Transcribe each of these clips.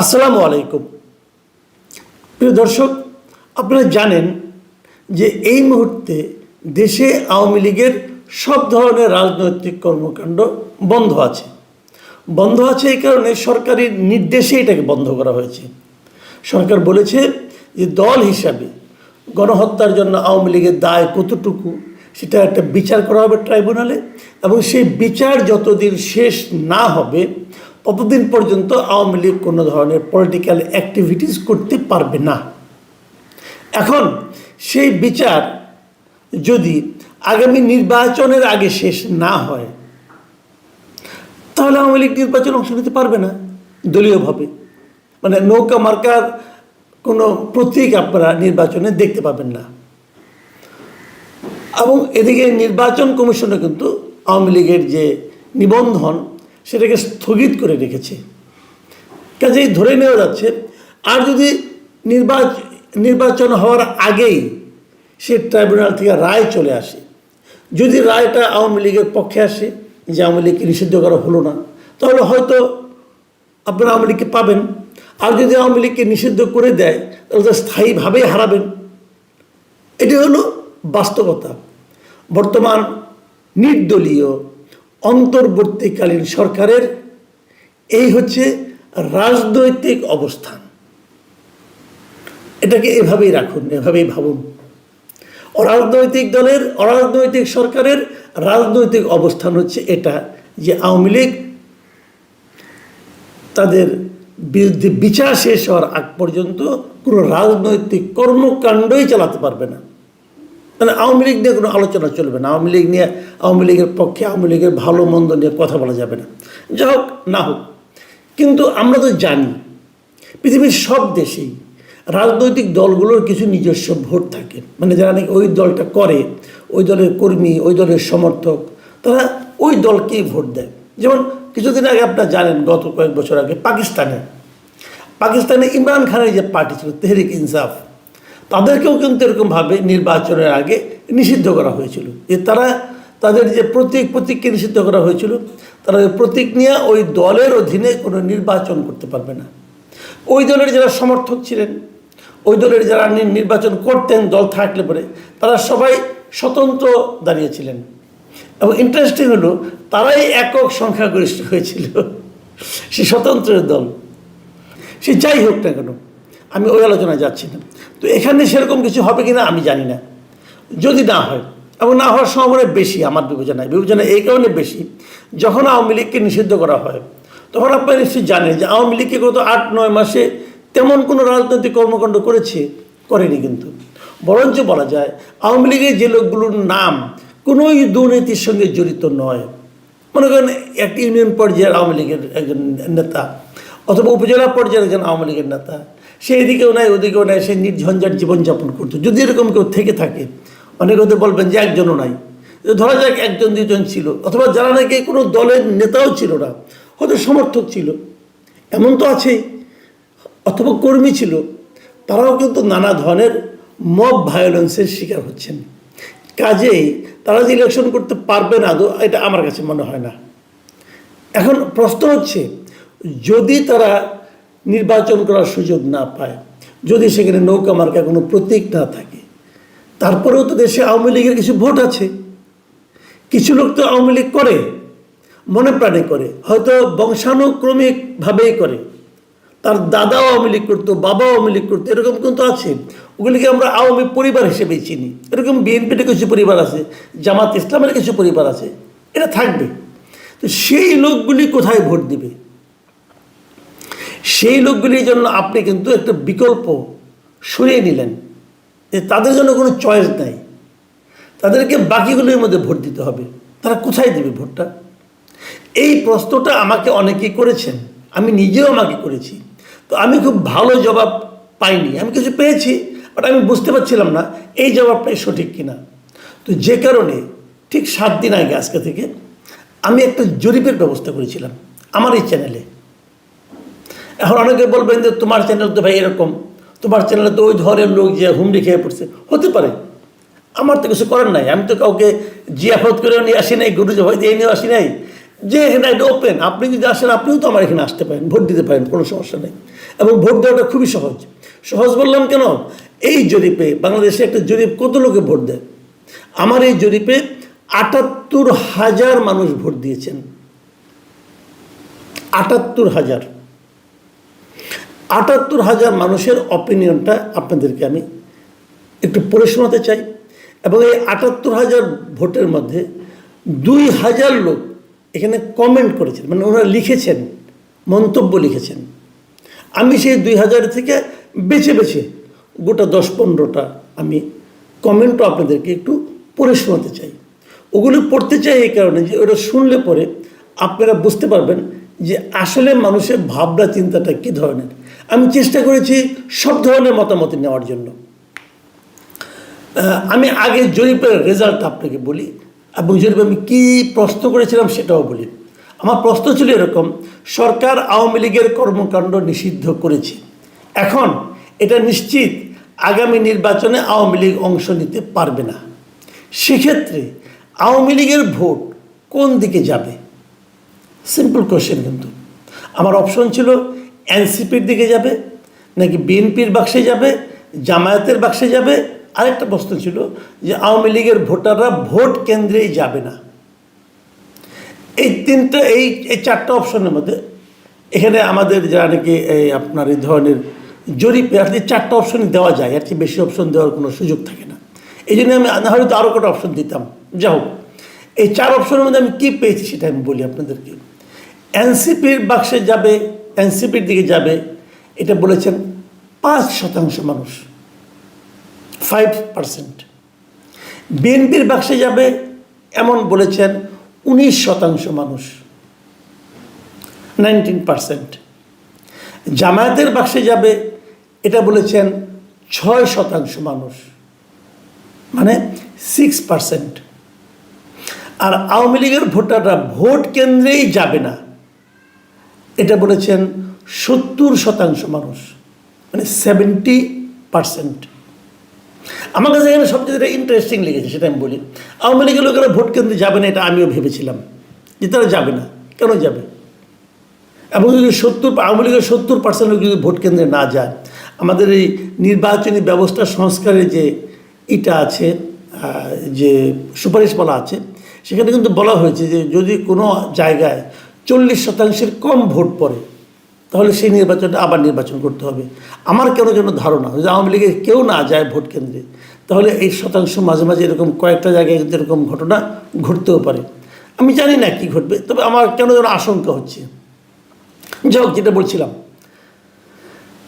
আসসালামু আলাইকুম। প্রিয় দর্শক, আপনারা জানেন যে এই মুহূর্তে দেশে আওয়ামী লীগের সব ধরনের রাজনৈতিক কর্মকাণ্ড বন্ধ আছে। বন্ধ আছে এই কারণে সরকারি নির্দেশে এটাকে বন্ধ করা হয়েছে। সরকার বলেছে যে দল হিসাবে গণহত্যার জন্য আওয়ামী লীগের দায় কতটুকু, সেটা একটা বিচার করা হবে ট্রাইব্যুনালে এবং সেই বিচার যতদিন শেষ না হবে ততদিন পর্যন্ত আওয়ামী লীগ কোনো ধরনের পলিটিক্যাল অ্যাক্টিভিটিস করতে পারবে না। এখন সেই বিচার যদি আগামী নির্বাচনের আগে শেষ না হয়, তাহলে আওয়ামী লীগ নির্বাচনে অংশ নিতে পারবে না দলীয়ভাবে। মানে নৌকা মার্কার কোনো প্রতীক আপনারা নির্বাচনে দেখতে পাবেন না। এবং এদিকে নির্বাচন কমিশনও কিন্তু আওয়ামী লীগের যে নিবন্ধন সেটাকে স্থগিত করে রেখেছে। কাজেই ধরে নেওয়া যাচ্ছে, আর যদি নির্বাচ, নির্বাচন হওয়ার আগেই সে ট্রাইব্যুনাল থেকে রায় চলে আসে, যদি রায়টা আওয়ামী লীগের পক্ষে আসে, যে আওয়ামী লীগকে নিষিদ্ধ করা হলো না, তাহলে হয়তো আপনারা আওয়ামী লীগকে পাবেন। আর যদি আওয়ামী লীগকে নিষিদ্ধ করে দেয়, তাহলে তো স্থায়ীভাবেই হারাবেন। এটি হলো বাস্তবতা। বর্তমান নির্দলীয় অন্তর্বর্তীকালীন সরকারের, এই হচ্ছে রাজনৈতিক অবস্থান। এটাকে এভাবেই রাখুন, এভাবেই ভাবুন। অরাজনৈতিক দলের, অরাজনৈতিক সরকারের রাজনৈতিক অবস্থান হচ্ছে এটা, যে আওয়ামী লীগ তাদের বিরুদ্ধে বিচার শেষ হওয়ার আগ পর্যন্ত কোনো রাজনৈতিক কর্মকাণ্ডই চালাতে পারবে না। মানে আওয়ামী লীগ নিয়ে কোনো আলোচনা চলবে না। আওয়ামী লীগ নিয়ে, আওয়ামী লীগের পক্ষে আওয়ামী লীগের ভালো মন্দ নিয়ে কথা বলা যাবে না। যা হোক, না হোক। কিন্তু আমরা তো জানি, পৃথিবীর সব দেশেই রাজনৈতিক দলগুলোর কিছু নিজস্ব ভোট থাকে। মানে যারা নাকি ওই দলটা করে, ওই দলের কর্মী, ওই দলের সমর্থক, তারা ওই দলকেই ভোট দেয়। যেমন কিছুদিন আগে আপনারা জানেন, গত কয়েক বছর আগে পাকিস্তানে পাকিস্তানে ইমরান খানের যে পার্টি ছিল, তেহরিক ইনসাফ তাদেরকেও কিন্তু এরকমভাবে নির্বাচনের আগে নিষিদ্ধ করা হয়েছিল। যে তারা তাদের যে প্রতীক, প্রতীককে নিষিদ্ধ করা হয়েছিল, তারা ওই প্রতীক নিয়ে ওই দলের অধীনে কোনো নির্বাচন করতে পারবে না। ওই দলের যারা সমর্থক ছিলেন, ওই দলের যারা নির্বাচন করতেন, দল থাকলে পরে, তারা সবাই স্বতন্ত্র দাঁড়িয়েছিলেন এবং ইন্টারেস্টিং হলো, তারাই একক সংখ্যাগরিষ্ঠ হয়েছিল। সে স্বতন্ত্রের দল। সে যাই হোক না কেন আমি ওই আলোচনায় যাচ্ছি না। তো এখানে সেরকম কিছু হবে কি না আমি জানি না। যদি না হয়, এবং না হওয়ার সম্ভাবনা বেশি আমার বিবেচনায়, বিবেচনা এই কারণে বেশি, যখন আওয়ামী লীগকে নিষিদ্ধ করা হয়, তখন আপনারা নিশ্চয়ই জানেন যে আওয়ামী লীগকে গত আট, নয় মাসে তেমন কোনো রাজনৈতিক কর্মকাণ্ড করেছে, করেনি কিন্তু। বরঞ্চ বলা যায়, আওয়ামী লীগের যে লোকগুলোর নাম কোনোই দুর্নীতির সঙ্গে জড়িত নয়। মনে করেন একটা ইউনিয়ন পর্যায়ের আওয়ামী লীগের একজন নেতা, অথবা উপজেলা পর্যায়ের একজন আওয়ামী লীগের নেতা সে এদিকেও নাই, ওদিকেও নাই, সে নির্ঝঞ্ঝাট জীবনযাপন করতো। যদি এরকম কেউ থেকে থাকে, অনেকে হতে বলবেন যে একজনও নাই। ধরা যাক একজন দুজন ছিল, অথবা যারা নাকি কোনো দলের নেতাও ছিল না, হয়তো সমর্থক ছিল। এমন তো আছেই অথবা কর্মী ছিল, তারাও কিন্তু নানা ধরনের মব ভায়োলেন্সের শিকার হচ্ছেন। কাজেই তারা যে ইলেকশন করতে পারবে না এটা আমার কাছে মনে হয় না। এখন প্রশ্ন হচ্ছে, যদি তারা নির্বাচন করার সুযোগ না পায়। যদি সেখানে নৌকা মার্কা কোনো প্রতীক না থাকে, তারপরেও তো দেশে আওয়ামী লীগের কিছু ভোট আছে। কিছু লোক তো আওয়ামী লীগ করে, মনে প্রাণে করে, হয়তো বংশানুক্রমিকভাবেই করে। তার দাদাও আওয়ামী লীগ করতো, বাবাও আওয়ামী লীগ করতো, এরকম কিন্তু আছে। ওগুলিকে আমরা আওয়ামী পরিবার হিসেবেই চিনি। এরকম বিএনপির কিছু পরিবার আছে, জামাত ইসলামের কিছু পরিবার আছে এটা থাকবে। তো সেই লোকগুলি কোথায় ভোট দিবে? সেই লোকগুলির জন্য আপনি কিন্তু একটা বিকল্প সরিয়ে নিলেন যে তাদের জন্য কোনো চয়েস নাই। তাদেরকে বাকিগুলোর মধ্যে ভোট দিতে হবে। তারা কোথায় দেবে ভোটটা? এই প্রশ্নটা আমাকে অনেকেই করেছেন। আমি নিজেও আমাকে করেছি। তো আমি খুব ভালো জবাব পাইনি। আমি কিছু পেয়েছি বাট আমি বুঝতে পারছিলাম না এই জবাবটাই সঠিক কিনা। তো যে কারণে ঠিক সাত দিন আগে আজকে থেকে আমি একটা জরিপের ব্যবস্থা করেছিলাম আমার এই চ্যানেলে এখন অনেকে বলবেন যে তোমার চ্যানেল তো ভাই এরকম, তোমার চ্যানেলে তো ওই ধরনের লোক যে হুমড়ি খেয়ে পড়ছে। হতে পারে। আমার তো কিছু করার নাই। আমি তো কাউকে জিয়াফত করে নিয়ে আসি নাই, গুরু ভয় দিয়ে নিয়ে আসি নাই। যে এখানে এটা ওপেন আপনি যদি আসেন, আপনিও তো আমার এখানে আসতে পারেন, ভোট দিতে পারেন, কোনো সমস্যা নেই। এবং ভোট দেওয়াটা খুবই সহজ। সহজ বললাম কেন? এই জরিপে বাংলাদেশে একটা জরিপ কত লোকে ভোট দেয়? আমার এই জরিপে আটাত্তর হাজার মানুষ ভোট দিয়েছেন। আটাত্তর হাজার। আটাত্তর হাজার মানুষের অপিনিয়নটা আপনাদেরকে আমি একটু পড়ে শোনাতে চাই। এবং এই আটাত্তর হাজার ভোটের মধ্যে দুই হাজার লোক এখানে কমেন্ট করেছেন মানে ওনারা লিখেছেন, মন্তব্য লিখেছেন। আমি সেই দুই হাজার থেকে বেছে বেছে গোটা দশ পনেরোটা আমি কমেন্টও আপনাদেরকে একটু পড়ে শোনাতে চাই। ওগুলো পড়তে চাই এই কারণে যে ওটা শুনলে পরে আপনারা বুঝতে পারবেন যে আসলে মানুষের ভাবনা চিন্তাটা কী ধরনের। আমি চেষ্টা করেছি সব ধরনের মতামত নেওয়ার জন্য। আমি আগে জরিপের রেজাল্ট আপনাকে বলি এবং জরিপে আমি কী প্রশ্ন করেছিলাম সেটাও বলি। আমার প্রশ্ন ছিল এরকম, সরকার আওয়ামী লীগের কর্মকাণ্ড নিষিদ্ধ করেছে। এখন এটা নিশ্চিত আগামী নির্বাচনে আওয়ামী লীগ অংশ নিতে পারবে না। সেক্ষেত্রে আওয়ামী লীগের ভোট কোন দিকে যাবে? সিম্পল কোশ্চেন কিন্তু। আমার অপশন ছিল এনসিপির দিকে যাবে, নাকি বিএনপির বাক্সে যাবে, জামায়াতের বাক্সে যাবে? আরেকটা প্রশ্ন ছিল যে আওয়ামী লীগের ভোটাররা ভোট কেন্দ্রেই যাবে না। এই তিনটা, এই এই চারটা অপশনের মধ্যে এখানে আমাদের যারা নাকি এই আপনার এই ধরনের জরিপে কি চারটা অপশন দেওয়া যায় আর কি বেশি অপশন দেওয়ার কোনো সুযোগ থাকে না। এই জন্য আমি হয়তো আরও কটা অপশন দিতাম। যা হোক, এই চার অপশনের মধ্যে আমি কী পেয়েছি সেটা আমি বলি আপনাদেরকে। এনসিপির বাক্সে যাবে এনসিপির দিকে যাবে, এটা বলেছেন পাঁচ শতাংশ মানুষ ফাইভ পার্সেন্ট বিএনপির বাক্সে যাবে এমন বলেছেন উনিশ শতাংশ মানুষ নাইনটিন পার্সেন্ট জামায়াতের বাক্সে যাবে, এটা বলেছেন ছয় শতাংশ মানুষ মানে সিক্স পার্সেন্ট আর আওয়ামী লীগের ভোটাররা ভোট কেন্দ্রেই যাবে না। এটা বলেছেন সত্তর শতাংশ মানুষ মানে সেভেন্টি পার্সেন্ট আমার কাছে এখানে সবচেয়ে যেটা ইন্টারেস্টিং লেগেছে, সেটা আমি বলি, আওয়ামী লীগের লোকেরা ভোট কেন্দ্রে যাবে না, এটা আমিও ভেবেছিলাম, যে তারা যাবে না। কেন যাবে? এবং যদি সত্তর, আওয়ামী লীগের সত্তর পার্সেন্ট লোক যদি ভোট কেন্দ্রে না যায়, আমাদের এই নির্বাচনী ব্যবস্থা সংস্কারের যে ইটা আছে যে সুপারিশ বলা আছে, সেখানে কিন্তু বলা হয়েছে যে যদি কোনো জায়গায় চল্লিশ শতাংশের কম ভোট পড়ে, তাহলে সেই নির্বাচনটা আবার নির্বাচন করতে হবে। আমার কেন যেন ধারণা, যদি আওয়ামী লীগের কেউ না যায় ভোট কেন্দ্রে, তাহলে এই শতাংশ মাঝে মাঝে এরকম কয়েকটা জায়গায় কিন্তু এরকম ঘটনা ঘটতেও পারে। আমি জানি না কি ঘটবে, তবে আমার কেন যেন আশঙ্কা হচ্ছে। যাই যেটা বলছিলাম,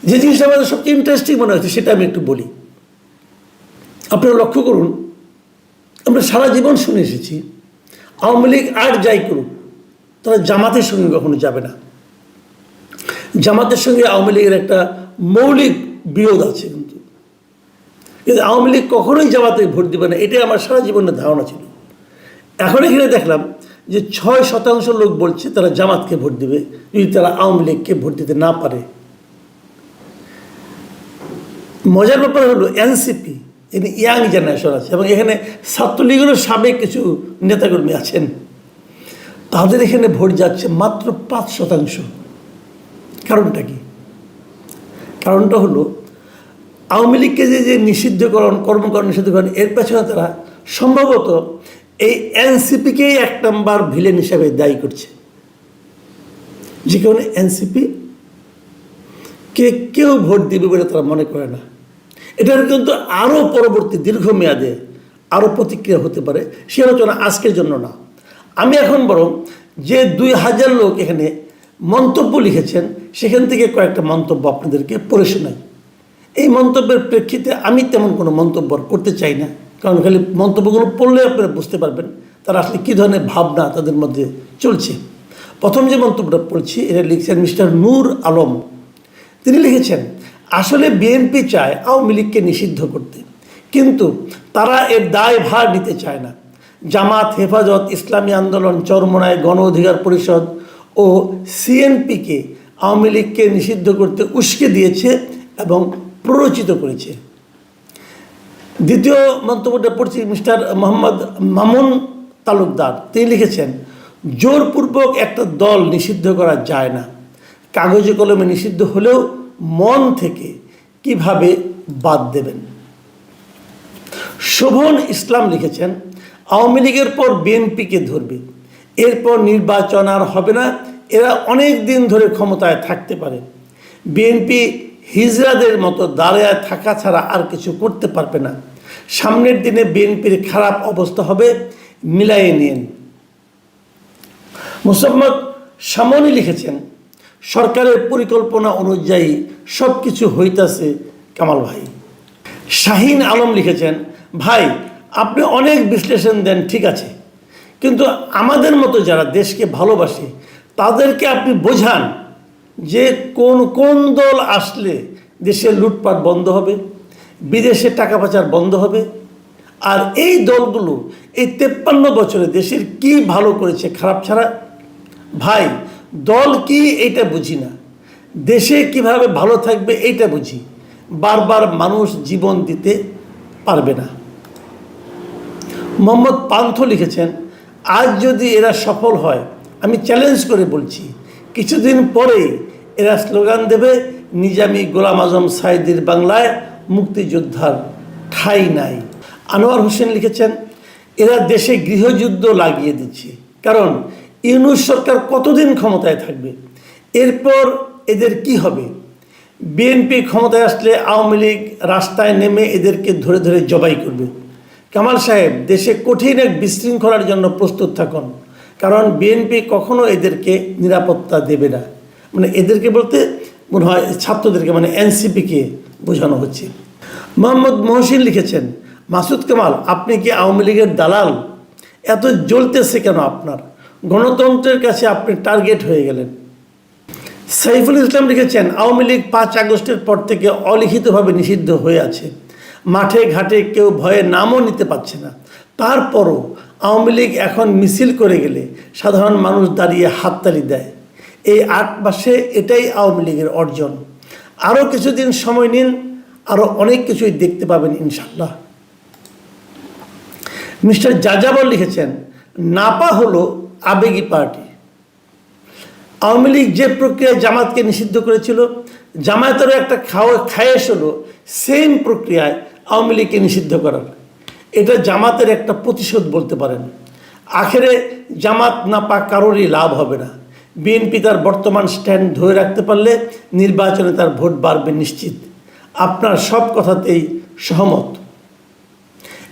যে জিনিসটা আমাদের সবচেয়ে ইন্টারেস্টিং মনে হচ্ছে, সেটা আমি একটু বলি। আপনারা লক্ষ্য করুন, আমরা সারা জীবন শুনে এসেছি, আওয়ামী লীগ আর যাই করুক তারা জামাতের সঙ্গে কখনো যাবে না। জামাতের সঙ্গে আওয়ামী লীগের একটা মৌলিক বিরোধ আছে কিন্তু। কিন্তু আওয়ামী লীগ কখনোই জামাতে ভোট দিবে না, এটাই আমার সারা জীবনের ধারণা ছিল। এখন এখানে দেখলাম যে ছয় শতাংশ লোক বলছে তারা জামাতকে ভোট দিবে, যদি তারা আওয়ামী লীগকে ভোট দিতে না পারে। মজার ব্যাপার হলো এনসিপি এখানে ইয়াং জেনারেশন আছে এবং এখানে ছাত্রলীগেরও সাবেক কিছু নেতাকর্মী আছেন। তাদের এখানে ভোট যাচ্ছে মাত্র পাঁচ শতাংশ। কারণটা কি? কারণটা হলো, আওয়ামী লীগকে যে যে নিষিদ্ধকরণ, কর্মকরণ নিষিদ্ধকরণ, এর পেছনে তারা সম্ভবত এই এনসিপিকেই এক নম্বর ভিলেন হিসাবে দায়ী করছে। যে কারণে এনসিপি কে কেউ ভোট দিবে বলে তারা মনে করে না। এটার কিন্তু আরও পরবর্তী দীর্ঘমেয়াদে আরও প্রতিক্রিয়া হতে পারে, সে আলোচনা আজকের জন্য না। আমি এখন বরং যে দুই হাজার লোক এখানে মন্তব্য লিখেছেন, সেখান থেকে কয়েকটা মন্তব্য আপনাদেরকে পড়ে শোনাই। এই মন্তব্যের প্রেক্ষিতে আমি তেমন কোনো মন্তব্য করতে চাই না, কারণ খালি মন্তব্যগুলো পড়লে আপনারা বুঝতে পারবেন তারা আসলে কী ধরনের ভাবনা তাদের মধ্যে চলছে। প্রথম যে মন্তব্যটা পড়ছি, এটা লিখছেন মিস্টার নূর আলম। তিনি লিখেছেন, আসলে বিএনপি চায় আওয়ামী লীগকে নিষিদ্ধ করতে, কিন্তু তারা এর দায় ভার নিতে চায় না। জামাত হেফাজত ইসলামী আন্দোলন চরমনায় গণ অধিকার পরিষদ ও সিএনপিকে আওয়ামী লীগকে নিষিদ্ধ করতে উস্কে দিয়েছে এবং প্ররোচিত করেছে। দ্বিতীয় মন্তব্যটা পড়ছি মিস্টার মোহাম্মদ মামুন তালুকদার। তিনি লিখেছেন, জোরপূর্বক একটা দল নিষিদ্ধ করা যায় না। কাগজে কলমে নিষিদ্ধ হলেও মন থেকে কীভাবে বাদ দেবেন? শোভন ইসলাম লিখেছেন আওয়ামী লীগের পর বিএনপিকে ধরবে। এরপর নির্বাচন আর হবে না। এরা অনেক দিন ধরে ক্ষমতায় থাকতে পারে। বিএনপি হিজরাদের মতো দাঁড়ায় থাকা ছাড়া আর কিছু করতে পারবে না। সামনের দিনে বিএনপির খারাপ অবস্থা হবে। মিলাইয়ে নিন। মোসাম্মদ সামনি লিখেছেন, সরকারের পরিকল্পনা অনুযায়ী সব কিছু হইতাছে কামাল ভাই। শাহিন আলম লিখেছেন, ভাই আপনি অনেক বিশ্লেষণ দেন, ঠিক আছে। কিন্তু আমাদের মতো যারা দেশকে ভালোবাসে, তাদেরকে আপনি বোঝান যে কোন কোন দল আসলে দেশের লুটপাট বন্ধ হবে, বিদেশে টাকা পাচার বন্ধ হবে, আর এই দলগুলো এই তেপ্পান্ন বছরে দেশের কি ভালো করেছে, খারাপ ছাড়া? ভাই, দল কি এইটা বুঝি না। দেশে কীভাবে ভালো থাকবে এইটা বুঝি। বারবার মানুষ জীবন দিতে পারবে না। মোহাম্মদ পান্থ লিখেছেন, আজ যদি এরা সফল হয়, আমি চ্যালেঞ্জ করে বলছি, কিছুদিন পরে এরা স্লোগান দেবে, নিজামি গোলাম আজম সাইদির বাংলায় মুক্তিযোদ্ধার ঠাই নাই। আনোয়ার হোসেন লিখেছেন, এরা দেশে গৃহযুদ্ধ লাগিয়ে দিচ্ছে। কারণ ইউনুস সরকার কতদিন ক্ষমতায় থাকবে? এরপর এদের কি হবে? বিএনপি ক্ষমতায় আসলে আওয়ামী লীগ রাস্তায় নেমে এদেরকে ধরে ধরে জবাই করবে। কামাল সাহেব, দেশে কঠিন এক বিশৃঙ্খলার জন্য প্রস্তুত থাকুন। কারণ বিএনপি কখনো এদেরকে নিরাপত্তা দেবে না। মানে এদেরকে বলতে মনে হয় ছাত্রদেরকে মানে এনসিপিকে বোঝানো হচ্ছে। মোহাম্মদ মহসিন লিখেছেন, মাসুদ কামাল, আপনি কি আওয়ামী লীগের দালাল? এত জ্বলতেছে কেন আপনার? গণতন্ত্রের কাছে আপনি টার্গেট হয়ে গেলেন। সাইফুল ইসলাম লিখেছেন, আওয়ামী লীগ পাঁচ আগস্টের পর থেকে অলিখিতভাবে নিষিদ্ধ হয়ে আছে। মাঠে ঘাটে কেউ ভয়ে নামও নিতে পারছে না। তারপরও আওয়ামী লীগ এখন মিছিল করে গেলে সাধারণ মানুষ দাঁড়িয়ে হাততালি দেয়। এই আট মাসে এটাই আওয়ামী লীগের অর্জন। আরও কিছুদিন সময় নিন, আরও অনেক কিছুই দেখতে পাবেন ইনশাল্লাহ মিস্টার যাযাবর লিখেছেন, নাপা হলো আবেগী পার্টি। আওয়ামী লীগ যে প্রক্রিয়ায় জামাতকে নিষিদ্ধ করেছিল, জামায়াতেরও একটা খাওয়া খায়েশ হলো, সেম প্রক্রিয়ায় আওয়ামী লীগকে নিষিদ্ধ করার। এটা জামাতের একটা প্রতিশোধ বলতে পারেন। আখেরে জামাত না পা কারোরই লাভ হবে না। বিএনপি তার বর্তমান স্ট্যান্ড ধরে রাখতে পারলে নির্বাচনে তার ভোট বাড়বে নিশ্চিত। আপনার সব কথাতেই সহমত।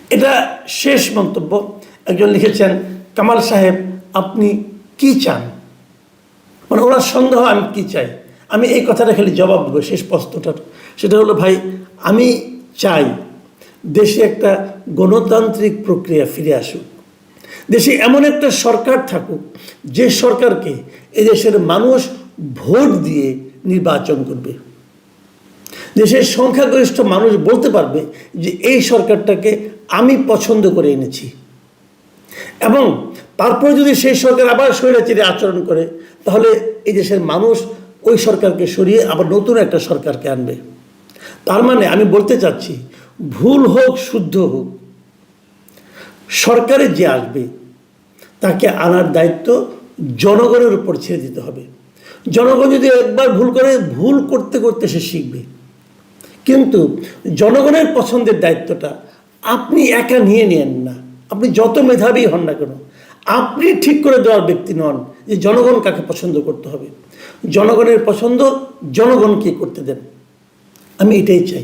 এটা শেষ মন্তব্য। একজন লিখেছেন, কামাল সাহেব, আপনি কি চান? মানে ওনার সন্দেহ, আমি কি চাই? আমি এই কথাটা খালি জবাব দেবো শেষ প্রশ্নটার। সেটা হলো, ভাই, আমি চাই দেশে একটা গণতান্ত্রিক প্রক্রিয়া ফিরে আসুক। দেশে এমন একটা সরকার থাকুক, যে সরকারকে এদেশের মানুষ ভোট দিয়ে নির্বাচন করবে। দেশের সংখ্যাগরিষ্ঠ মানুষ বলতে পারবে যে, এই সরকারটাকে আমি পছন্দ করে এনেছি। এবং তারপরে যদি সেই সরকার আবার স্বৈরাচারী আচরণ করে, তাহলে এই দেশের মানুষ ওই সরকারকে সরিয়ে আবার নতুন একটা সরকারকে আনবে। তার মানে আমি বলতে চাচ্ছি ভুল হোক, শুদ্ধ হোক, সরকারে যে আসবে, তাকে আনার দায়িত্ব জনগণের উপর ছেড়ে দিতে হবে। জনগণ যদি একবার ভুল করে, ভুল করতে করতে সে শিখবে। কিন্তু জনগণের পছন্দের দায়িত্বটা আপনি একা নিয়ে নেন না। আপনি যত মেধাবী হন না কেন, আপনি ঠিক করে দেওয়ার ব্যক্তি নন যে জনগণ কাকে পছন্দ করতে হবে। জনগণের পছন্দ জনগণকে করতে দেন। আমি এটাই চাই।